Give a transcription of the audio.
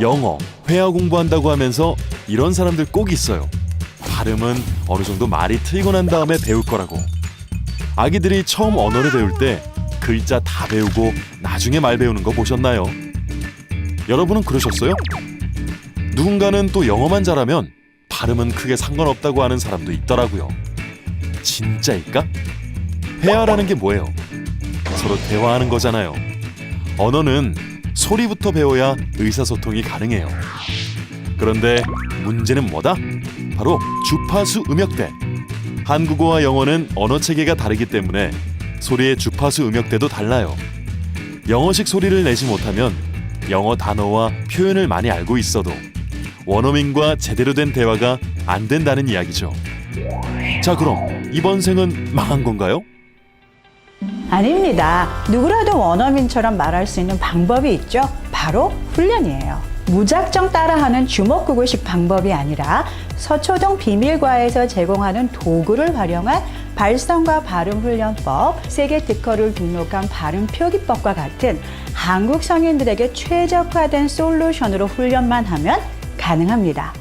영어, 회화 공부한다고 하면서 이런 사람들 꼭 있어요. 발음은 어느 정도 말이 트이고 난 다음에 배울 거라고. 아기들이 처음 언어를 배울 때 글자 다 배우고 나중에 말 배우는 거 보셨나요? 여러분은 그러셨어요? 누군가는 또 영어만 잘하면 발음은 크게 상관없다고 하는 사람도 있더라고요. 진짜일까? 회화라는 게 뭐예요? 서로 대화하는 거잖아요. 언어는 소리부터 배워야 의사소통이 가능해요. 그런데 문제는 뭐다? 바로 주파수 음역대. 한국어와 영어는 언어 체계가 다르기 때문에 소리의 주파수 음역대도 달라요. 영어식 소리를 내지 못하면 영어 단어와 표현을 많이 알고 있어도 원어민과 제대로 된 대화가 안 된다는 이야기죠. 자, 그럼 이번 생은 망한 건가요? 아닙니다. 누구라도 원어민처럼 말할 수 있는 방법이 있죠. 바로 훈련이에요. 무작정 따라하는 주먹구구식 방법이 아니라 서초동 비밀과에서 제공하는 도구를 활용한 발성과 발음 훈련법, 세계 특허를 등록한 발음 표기법과 같은 한국 성인들에게 최적화된 솔루션으로 훈련만 하면 가능합니다.